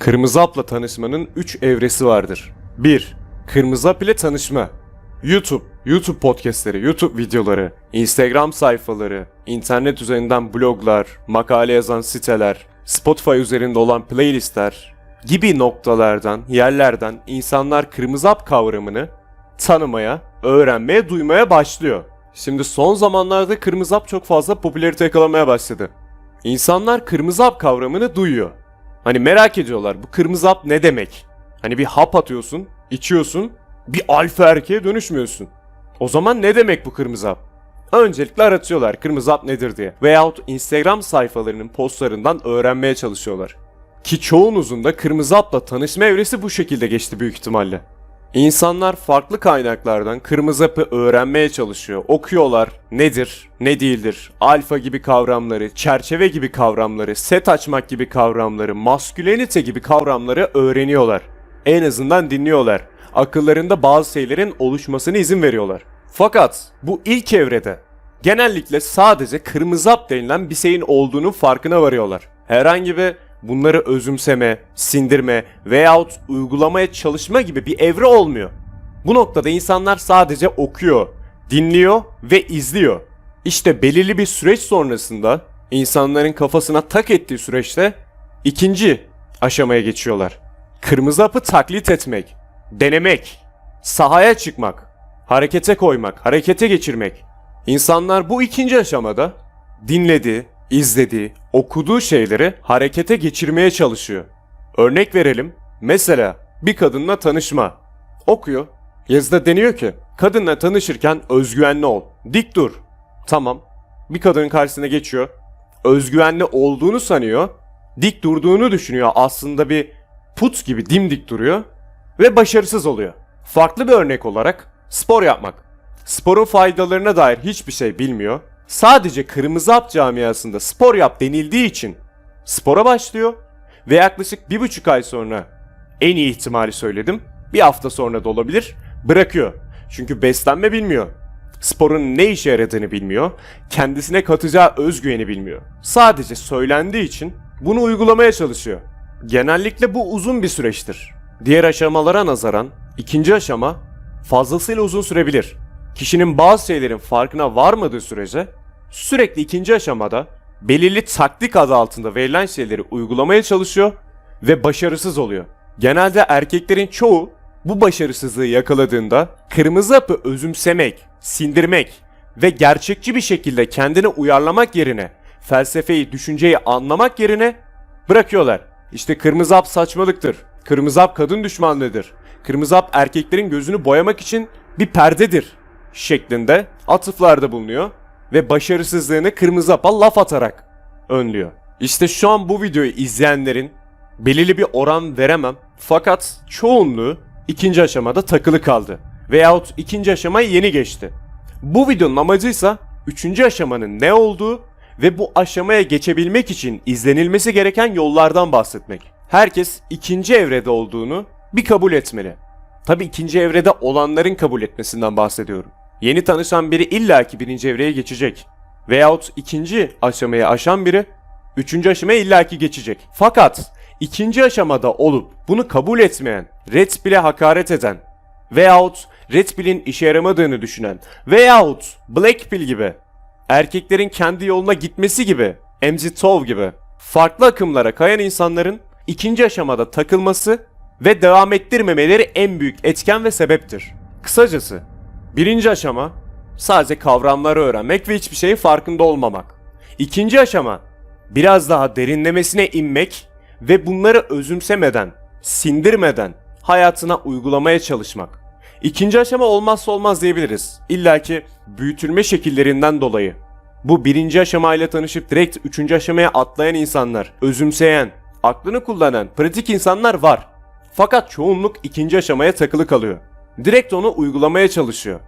Kırmızı hapla tanışmanın 3 evresi vardır. 1. Kırmızı hap ile tanışma. YouTube, YouTube podcastleri, YouTube videoları, Instagram sayfaları, internet üzerinden bloglar, makale yazan siteler, Spotify üzerinde olan playlistler gibi noktalardan, yerlerden insanlar kırmızı hap kavramını tanımaya, öğrenmeye, duymaya başlıyor. Şimdi son zamanlarda kırmızı hap çok fazla popülarite yakalamaya başladı. İnsanlar kırmızı hap kavramını duyuyor. Hani merak ediyorlar bu kırmızı hap ne demek? Hani bir hap atıyorsun, içiyorsun, bir alfa erkeğe dönüşmüyorsun. O zaman ne demek bu kırmızı hap? Öncelikle aratıyorlar kırmızı hap nedir diye. Veyahut Instagram sayfalarının postlarından öğrenmeye çalışıyorlar. Ki çoğunuzun da kırmızı hapla tanışma evresi bu şekilde geçti büyük ihtimalle. İnsanlar farklı kaynaklardan kırmızı hapı öğrenmeye çalışıyor. Okuyorlar nedir, ne değildir, alfa gibi kavramları, çerçeve gibi kavramları, set açmak gibi kavramları, maskülenite gibi kavramları öğreniyorlar. En azından dinliyorlar. Akıllarında bazı şeylerin oluşmasına izin veriyorlar. Fakat bu ilk evrede genellikle sadece kırmızı hap denilen bir şeyin olduğunu farkına varıyorlar. Herhangi bir bunları özümseme, sindirme veyahut uygulamaya çalışma gibi bir evre olmuyor. Bu noktada insanlar sadece okuyor, dinliyor ve izliyor. İşte belirli bir süreç sonrasında insanların kafasına tak ettiği süreçte ikinci aşamaya geçiyorlar. Kırmızı hapı taklit etmek, denemek, sahaya çıkmak, harekete koymak, harekete geçirmek. İnsanlar bu ikinci aşamada dinlediği, izlediği, okuduğu şeyleri harekete geçirmeye çalışıyor. Örnek verelim. Mesela bir kadınla tanışma. Okuyor. Yazıda deniyor ki kadınla tanışırken özgüvenli ol. Dik dur. Tamam. Bir kadının karşısına geçiyor. Özgüvenli olduğunu sanıyor. Dik durduğunu düşünüyor. Aslında bir put gibi dimdik duruyor ve başarısız oluyor. Farklı bir örnek olarak spor yapmak. Sporun faydalarına dair hiçbir şey bilmiyor. Sadece kırmızı hap camiasında spor yap denildiği için spora başlıyor ve yaklaşık bir buçuk ay sonra en iyi ihtimali söyledim. Bir hafta sonra da olabilir. Bırakıyor. Çünkü beslenme bilmiyor. Sporun ne işe yaradığını bilmiyor. Kendisine katacağı özgüveni bilmiyor. Sadece söylendiği için bunu uygulamaya çalışıyor. Genellikle bu uzun bir süreçtir. Diğer aşamalara nazaran ikinci aşama fazlasıyla uzun sürebilir. Kişinin bazı şeylerin farkına varmadığı sürece sürekli ikinci aşamada belirli taktik adı altında verilen şeyleri uygulamaya çalışıyor ve başarısız oluyor. Genelde erkeklerin çoğu bu başarısızlığı yakaladığında kırmızı hapı özümsemek, sindirmek ve gerçekçi bir şekilde kendini uyarlamak yerine felsefeyi, düşünceyi anlamak yerine bırakıyorlar. İşte kırmızı hap saçmalıktır. Kırmızı hap kadın düşmanlığıdır. Kırmızı hap erkeklerin gözünü boyamak için bir perdedir şeklinde atıflarda bulunuyor ve başarısızlığını kırmızı hapa laf atarak önlüyor. İşte şu an bu videoyu izleyenlerin belirli bir oran veremem fakat çoğunluğu ikinci aşamada takılı kaldı veyahut ikinci aşamayı yeni geçti. Bu videonun amacıysa üçüncü aşamanın ne olduğu ve bu aşamaya geçebilmek için izlenilmesi gereken yollardan bahsetmek. Herkes ikinci evrede olduğunu bir kabul etmeli. Tabi ikinci evrede olanların kabul etmesinden bahsediyorum. Yeni tanışan biri illaki birinci evreye geçecek. Veyahut ikinci aşamayı aşan biri üçüncü aşamaya illaki geçecek. Fakat ikinci aşamada olup bunu kabul etmeyen, Red Pill'e hakaret eden veyahut Red Pill'in işe yaramadığını düşünen veyahut Black Pill gibi erkeklerin kendi yoluna gitmesi gibi, MC Tov gibi farklı akımlara kayan insanların ikinci aşamada takılması ve devam ettirmemeleri en büyük etken ve sebeptir. Kısacası birinci aşama sadece kavramları öğrenmek ve hiçbir şeyin farkında olmamak. İkinci aşama biraz daha derinlemesine inmek ve bunları özümsemeden, sindirmeden hayatına uygulamaya çalışmak. İkinci aşama olmazsa olmaz diyebiliriz. İlla ki büyütülme şekillerinden dolayı. Bu birinci aşamayla tanışıp direkt üçüncü aşamaya atlayan insanlar, özümseyen, aklını kullanan, pratik insanlar var. Fakat çoğunluk ikinci aşamaya takılı kalıyor. Direkt onu uygulamaya çalışıyor.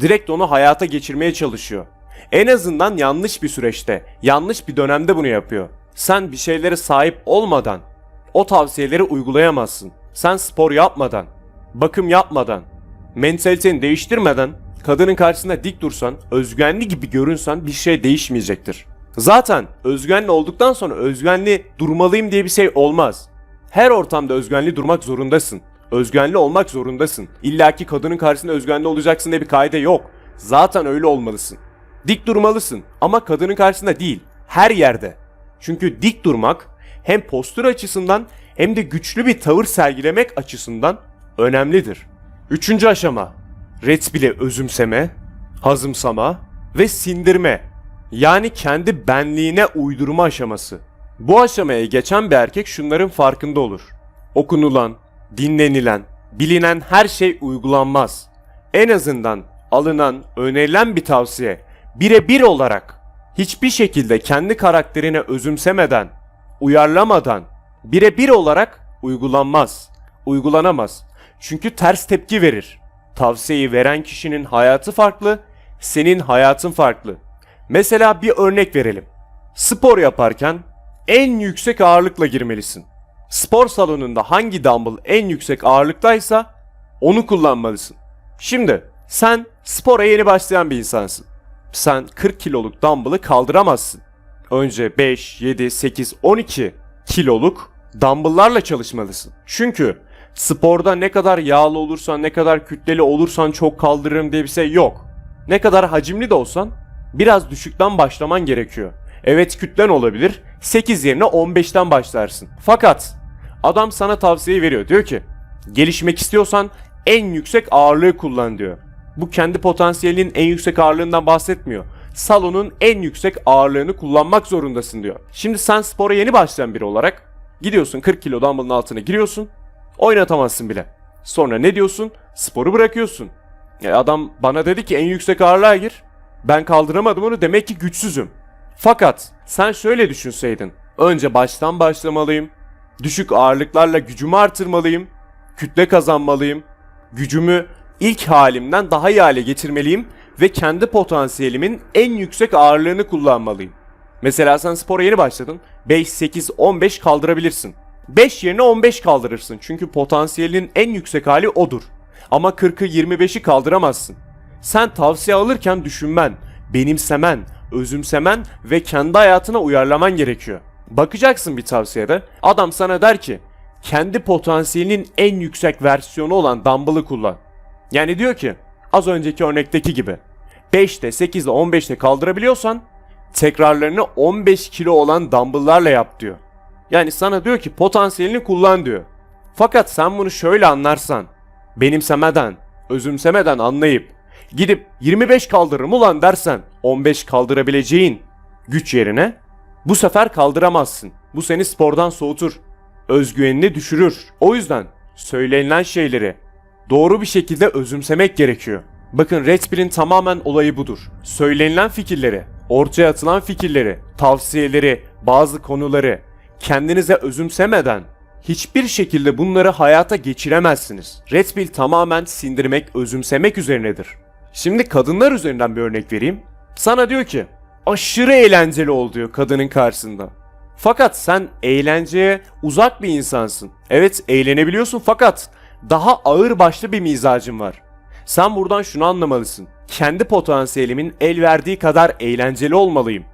Direkt onu hayata geçirmeye çalışıyor. En azından yanlış bir süreçte, yanlış bir dönemde bunu yapıyor. Sen bir şeylere sahip olmadan o tavsiyeleri uygulayamazsın. Sen spor yapmadan, bakım yapmadan, mentaliteni değiştirmeden kadının karşısında dik dursan, özgüvenli gibi görünsen bir şey değişmeyecektir. Zaten özgüvenli olduktan sonra özgüvenli durmalıyım diye bir şey olmaz. Her ortamda özgüvenli durmak zorundasın. Özgüvenli olmak zorundasın. İlla ki kadının karşısında özgüvenli olacaksın diye bir kaide yok. Zaten öyle olmalısın. Dik durmalısın ama kadının karşısında değil. Her yerde. Çünkü dik durmak hem postür açısından hem de güçlü bir tavır sergilemek açısından önemlidir. Üçüncü aşama. Retbile özümseme, hazımsama ve sindirme. Yani kendi benliğine uydurma aşaması. Bu aşamaya geçen bir erkek şunların farkında olur. Okunulan, dinlenilen, bilinen her şey uygulanmaz. En azından alınan, önerilen bir tavsiye birebir olarak hiçbir şekilde kendi karakterine özümsemeden, uyarlamadan birebir olarak uygulanmaz. Uygulanamaz. Çünkü ters tepki verir. Tavsiyeyi veren kişinin hayatı farklı, senin hayatın farklı. Mesela bir örnek verelim. Spor yaparken en yüksek ağırlıkla girmelisin. Spor salonunda hangi dumbbell en yüksek ağırlıktaysa onu kullanmalısın. Şimdi sen spora yeni başlayan bir insansın. Sen 40 kiloluk dumbbell'ı kaldıramazsın. Önce 5, 7, 8, 12 kiloluk dumbbell'larla çalışmalısın. Çünkü sporda ne kadar yağlı olursan, ne kadar kütleli olursan çok kaldırırım diye bir şey yok. Ne kadar hacimli de olsan biraz düşükten başlaman gerekiyor. Evet kütlen olabilir. 8 yerine 15'ten başlarsın. Fakat adam sana tavsiye veriyor. Diyor ki gelişmek istiyorsan en yüksek ağırlığı kullan diyor. Bu kendi potansiyelinin en yüksek ağırlığından bahsetmiyor. Salonun en yüksek ağırlığını kullanmak zorundasın diyor. Şimdi sen spora yeni başlayan biri olarak gidiyorsun 40 kilo dumbbell'ın altına giriyorsun. Oynatamazsın bile. Sonra ne diyorsun? Sporu bırakıyorsun. E adam bana dedi ki en yüksek ağırlığa gir. Ben kaldıramadım onu demek ki güçsüzüm. Fakat sen şöyle düşünseydin. Önce baştan başlamalıyım. Düşük ağırlıklarla gücümü artırmalıyım. Kütle kazanmalıyım. Gücümü ilk halimden daha iyi hale getirmeliyim ve kendi potansiyelimin en yüksek ağırlığını kullanmalıyım. Mesela sen spora yeni başladın. 5, 8, 15 kaldırabilirsin. 5 yerine 15 kaldırırsın. Çünkü potansiyelinin en yüksek hali odur. Ama 40'ı 25'i kaldıramazsın. Sen tavsiye alırken düşünmen, benimsemen, özümsemen ve kendi hayatına uyarlaman gerekiyor. Bakacaksın bir tavsiyede. Adam sana der ki kendi potansiyelinin en yüksek versiyonu olan dumbbell'ı kullan. Yani diyor ki az önceki örnekteki gibi 5'te 8'de 15'te kaldırabiliyorsan tekrarlarını 15 kilo olan dumbbell'larla yap diyor. Yani sana diyor ki potansiyelini kullan diyor. Fakat sen bunu şöyle anlarsan, benimsemeden, özümsemeden anlayıp gidip 25 kaldırırım ulan dersen 15 kaldırabileceğin güç yerine bu sefer kaldıramazsın. Bu seni spordan soğutur. Özgüvenini düşürür. O yüzden söylenilen şeyleri doğru bir şekilde özümsemek gerekiyor. Bakın Red Pill'in tamamen olayı budur. Söylenilen fikirleri, ortaya atılan fikirleri, tavsiyeleri, bazı konuları kendinize özümsemeden hiçbir şekilde bunları hayata geçiremezsiniz. Red Pill tamamen sindirmek, özümsemek üzerinedir. Şimdi kadınlar üzerinden bir örnek vereyim. Sana diyor ki aşırı eğlenceli ol diyor kadının karşısında. Fakat sen eğlenceye uzak bir insansın. Evet eğlenebiliyorsun fakat daha ağır başlı bir mizacın var. Sen buradan şunu anlamalısın. Kendi potansiyelimin el verdiği kadar eğlenceli olmalıyım.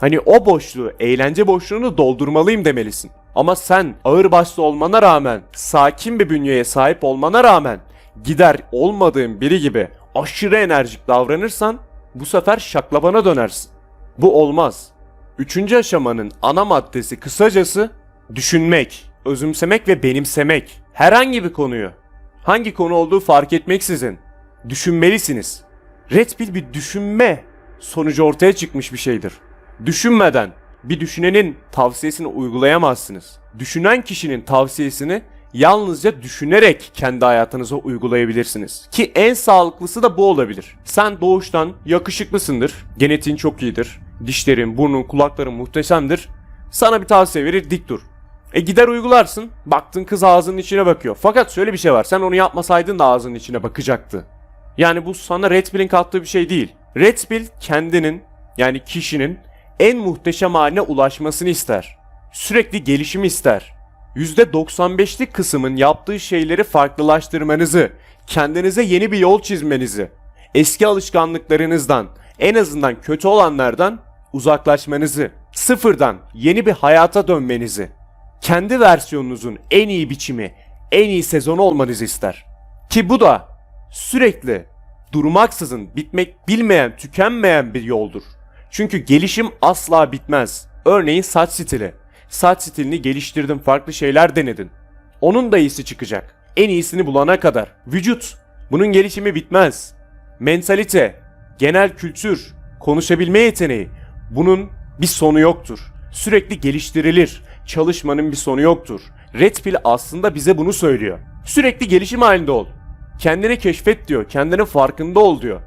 Hani o boşluğu, eğlence boşluğunu doldurmalıyım demelisin. Ama sen ağır başlı olmana rağmen, sakin bir bünyeye sahip olmana rağmen gider olmadığın biri gibi aşırı enerjik davranırsan bu sefer şaklabana dönersin. Bu olmaz. Üçüncü aşamanın ana maddesi kısacası düşünmek, özümsemek ve benimsemek. Herhangi bir konuyu, hangi konu olduğu fark etmeksizin düşünmelisiniz. Red Pill bir düşünme sonucu ortaya çıkmış bir şeydir. Düşünmeden bir düşünenin tavsiyesini uygulayamazsınız. Düşünen kişinin tavsiyesini yalnızca düşünerek kendi hayatınıza uygulayabilirsiniz. Ki en sağlıklısı da bu olabilir. Sen doğuştan yakışıklısındır, genetiğin çok iyidir, dişlerin, burnun, kulakların muhteşemdir. Sana bir tavsiye verir dik dur. E gider uygularsın, baktın kız ağzının içine bakıyor. Fakat şöyle bir şey var, sen onu yapmasaydın da ağzının içine bakacaktı. Yani bu sana Red Pill'in kattığı bir şey değil. Red Pill kendinin yani kişinin en muhteşem haline ulaşmasını ister. Sürekli gelişimi ister. %95'lik kısmın yaptığı şeyleri farklılaştırmanızı, kendinize yeni bir yol çizmenizi, eski alışkanlıklarınızdan, en azından kötü olanlardan uzaklaşmanızı, sıfırdan yeni bir hayata dönmenizi, kendi versiyonunuzun en iyi biçimi, en iyi sezonu olmanızı ister. Ki bu da sürekli durmaksızın bitmek bilmeyen, tükenmeyen bir yoldur. Çünkü gelişim asla bitmez. Örneğin saç stili. Saç stilini geliştirdin, farklı şeyler denedin. Onun da iyisi çıkacak. En iyisini bulana kadar. Vücut. Bunun gelişimi bitmez. Mentalite, genel kültür, konuşabilme yeteneği. Bunun bir sonu yoktur. Sürekli geliştirilir. Çalışmanın bir sonu yoktur. Red Pill aslında bize bunu söylüyor. Sürekli gelişim halinde ol. Kendini keşfet diyor. Kendinin farkında ol diyor.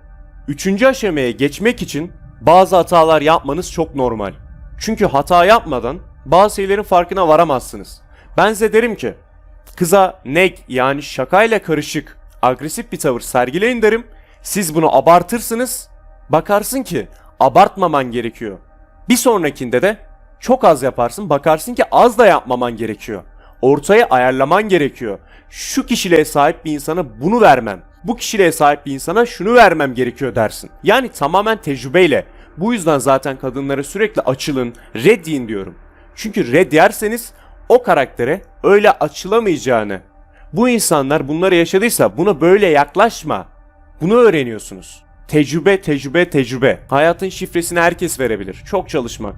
Üçüncü aşamaya geçmek için bazı hatalar yapmanız çok normal. Çünkü hata yapmadan bazı şeylerin farkına varamazsınız. Ben size derim ki kıza neg yani şakayla karışık agresif bir tavır sergileyin derim. Siz bunu abartırsınız. Bakarsın ki abartmaman gerekiyor. Bir sonrakinde de çok az yaparsın bakarsın ki az da yapmaman gerekiyor. Ortaya ayarlaman gerekiyor. Şu kişiliğe sahip bir insana bunu vermem. Bu kişiliğe sahip bir insana şunu vermem gerekiyor dersin. Yani tamamen tecrübeyle. Bu yüzden zaten kadınlara sürekli açılın, red deyin diyorum. Çünkü red yerseniz o karaktere öyle açılamayacağını, bu insanlar bunları yaşadıysa buna böyle yaklaşma. Bunu öğreniyorsunuz. Tecrübe, tecrübe, tecrübe. Hayatın şifresini herkes verebilir. Çok çalışmak.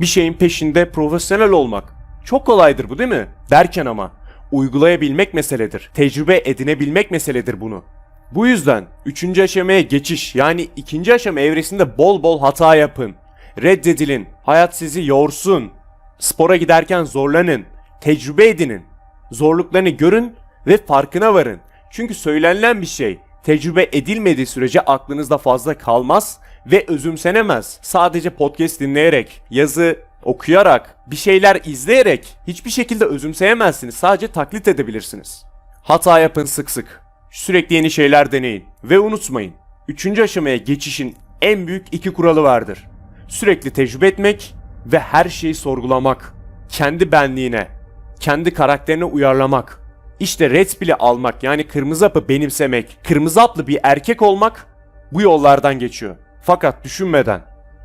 Bir şeyin peşinde profesyonel olmak. Çok kolaydır bu değil mi? Derken ama uygulayabilmek meseledir. Tecrübe edinebilmek meseledir bunu. Bu yüzden 3. aşamaya geçiş yani ikinci aşama evresinde bol bol hata yapın. Reddedilin. Hayat sizi yorsun. Spora giderken zorlanın. Tecrübe edinin. Zorluklarını görün ve farkına varın. Çünkü söylenilen bir şey tecrübe edilmediği sürece aklınızda fazla kalmaz ve özümsenemez. Sadece podcast dinleyerek, yazı okuyarak, bir şeyler izleyerek hiçbir şekilde özümseyemezsiniz. Sadece taklit edebilirsiniz. Hata yapın sık sık. Sürekli yeni şeyler deneyin. Ve unutmayın. Üçüncü aşamaya geçişin en büyük iki kuralı vardır. Sürekli tecrübe etmek ve her şeyi sorgulamak. Kendi benliğine, kendi karakterine uyarlamak. İşte red pill'i almak yani kırmızı hapı benimsemek, kırmızı haplı bir erkek olmak bu yollardan geçiyor. Fakat düşünmeden,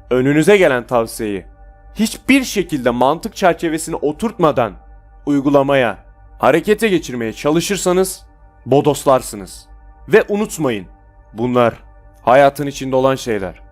önünüze gelen tavsiyeyi hiçbir şekilde mantık çerçevesine oturtmadan uygulamaya, harekete geçirmeye çalışırsanız bodoslarsınız. Ve unutmayın bunlar hayatın içinde olan şeyler.